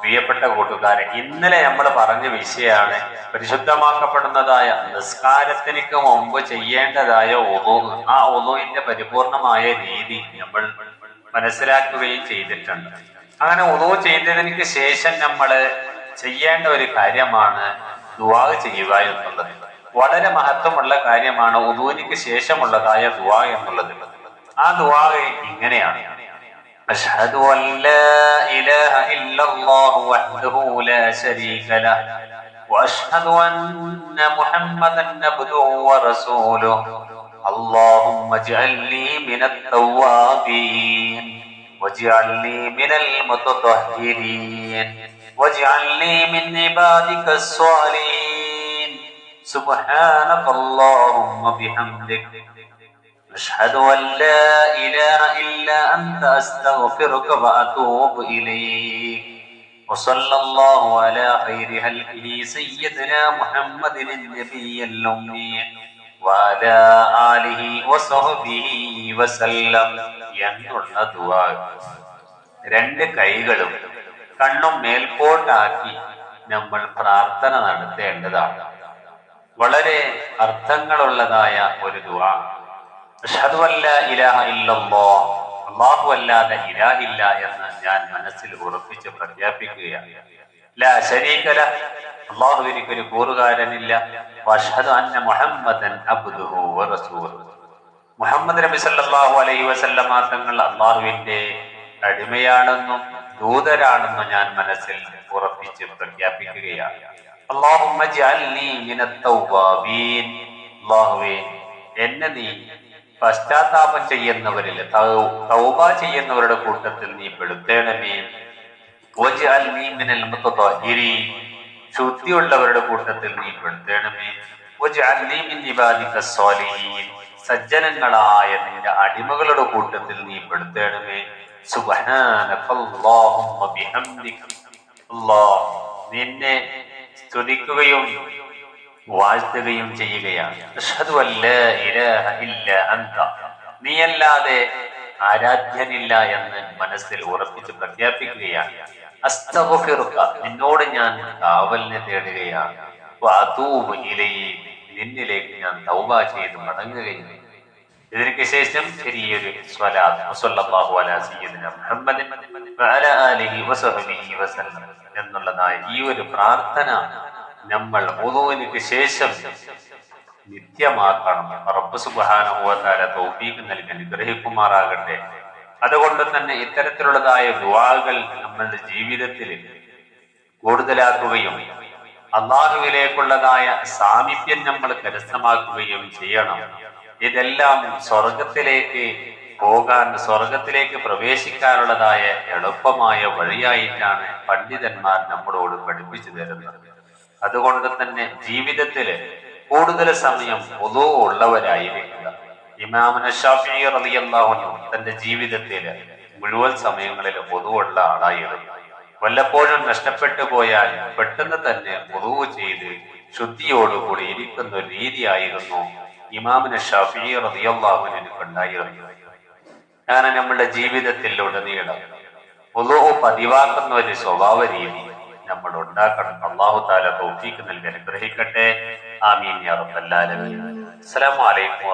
പ്രിയപ്പെട്ട കൂട്ടുകാരെ ഇന്നലെ നമ്മൾ പറഞ്ഞ വിഷയമാണ് പരിശുദ്ധമാക്കപ്പെടുന്നതായ നിസ്കാരത്തിനു മുമ്പ് ചെയ്യേണ്ടതായ ഒതു ആ ഒതുവിന്റെ പരിപൂർണമായ രീതി നമ്മൾ മനസ്സിലാക്കുകയും ചെയ്തിട്ടുണ്ട്. അങ്ങനെ ഒതു ചെയ്തതിന് ശേഷം നമ്മൾ ചെയ്യേണ്ട ഒരു കാര്യമാണ് ദുവാ ചെയ്യുക എന്നുള്ളത്. വളരെ മഹത്വമുള്ള കാര്യമാണ് ഒതുവിന് ശേഷമുള്ളതായ ദുവാ എന്നുള്ളത്. ആ ദുവാ ഇങ്ങനെയാണ്. أشهد أن لا إله إلا الله وحده لا شريك له وأشهد أن محمدا عبده ورسوله. اللهم اجعلني من التوابين واجعلني من المتطهرين واجعلني من عبادك الصالحين. سبحانك اللهم بحمدك أشهد أن لا إله إلا أنت أستغفرك وأتوب إليك وصلى الله على خير خلقه سيدنا محمد النبي الأمي وعلى آله وصحبه وسلم എന്നുള്ള ദുആ രണ്ട് കൈകളും കണ്ണും മേൽപോട്ടാക്കി നമ്മൾ പ്രാർത്ഥന നടത്തേണ്ടതാണ് വളരെ അർത്ഥങ്ങളുള്ളതായ ഒരു ദുആ അല്ലാഹു അല്ലാതെ ഇലാഹില്ല എന്ന് ഞാൻ മനസ്സിൽ ഉറപ്പിച്ച് പ്രഖ്യാപിക്കുകയാണ്. അല്ലാഹുവിനിക്ക് ഒരു കൂറുകാരനില്ല. മുഹമ്മദ് നബി സല്ലല്ലാഹു അലൈഹി വസല്ലമ തങ്ങൾ അള്ളാഹുവിന്റെ അടിമയാണെന്നും ദൂതരാണെന്നും ഞാൻ മനസ്സിൽ ഉറപ്പിച്ച് പ്രഖ്യാപിക്കുകയാണ്. അല്ലാഹുവേ എന്നെ നീ പശ്ചാത്താപം ചെയ്യുന്നവരിൽ തൗബ ചെയ്യുന്നവരുടെ കൂട്ടത്തിൽ നീ പെടുത്തേണമേ. ശുദ്ധിയുള്ളവരുടെ കൂട്ടത്തിൽ നീ പെടുത്തേണമേ. സജ്ജനങ്ങളായ നിന്റെ അടിമകളുടെ കൂട്ടത്തിൽ നീ പെടുത്തേണമേ. അല്ലാഹ് നിന്നെ സ്തുതിക്കുകയും വാഴ്ത്തുകയും ചെയ്യുകയാണ്. നീയല്ലാതെ ആരാധ്യനില്ല എന്ന് മനസ്സിൽ ഉറപ്പിച്ച് പ്രഖ്യാപിക്കുകയാണ്. അസ്തഗ്ഫിറുക. നിന്നോട് ഞാൻ കാവലിനെ തേടുകയാണ്. നിന്നിലേക്ക് ഞാൻ തൗബ ചെയ്ത് മടങ്ങുകയും ഇതിനൊക്കെ ശേഷം ചെറിയൊരു എന്നുള്ളതായ ഈ ഒരു പ്രാർത്ഥന നമ്മൾ വുളുവിന് ശേഷം നിത്യമാക്കണം റബ്ബ് തആല തൗഫീഖ് നൽകി അനുഗ്രഹിക്കുമാറാകട്ടെ. അതുകൊണ്ട് തന്നെ ഇത്തരത്തിലുള്ളതായ ദുവാകൾ നമ്മളുടെ ജീവിതത്തിൽ കൂടുതലാക്കുകയും അള്ളാഹുവിലേക്കുള്ളതായ സാമീപ്യം നമ്മൾ കരസ്ഥമാക്കുകയും ചെയ്യണം. ഇതെല്ലാം സ്വർഗത്തിലേക്ക് പോകാൻ സ്വർഗത്തിലേക്ക് പ്രവേശിക്കാനുള്ളതായ എളുപ്പമായ വഴിയായിട്ടാണ് പണ്ഡിതന്മാർ നമ്മളോട് പഠിപ്പിച്ചു തരുന്നത്. അതുകൊണ്ട് തന്നെ ജീവിതത്തിൽ കൂടുതൽ സമയം പൊതു ഉള്ളവരായിരിക്കുക ഇമാമന ഷാഫി റളിയല്ലാഹു അൻഹു തന്റെ ജീവിതത്തിൽ മുഴുവൻ സമയങ്ങളിൽ പൊതുവുള്ള ആളായിരുന്നു. വല്ലപ്പോഴും നഷ്ടപ്പെട്ടു പോയാൽ പെട്ടെന്ന് തന്നെ പൊതുവ് ചെയ്ത് ശുദ്ധിയോടുകൂടി ഇരിക്കുന്ന ഒരു രീതിയായിരുന്നു ഇമാമിന് ഷാഫി ഉണ്ടായിരുന്നത്. അങ്ങനെ നമ്മളുടെ ജീവിതത്തിൽ ഉടനീളം പൊതു പതിവാക്കുന്ന ഒരു സ്വഭാവ രീതി നമ്മൾ ഉണ്ടാക്കണം അള്ളാഹു താല തൗഫീഖ് നൽകി അനുഗ്രഹിക്കട്ടെ. ആമീൻ യാ റബ്ബൽ ആലമീൻ. അസ്സലാമു അലൈക്കും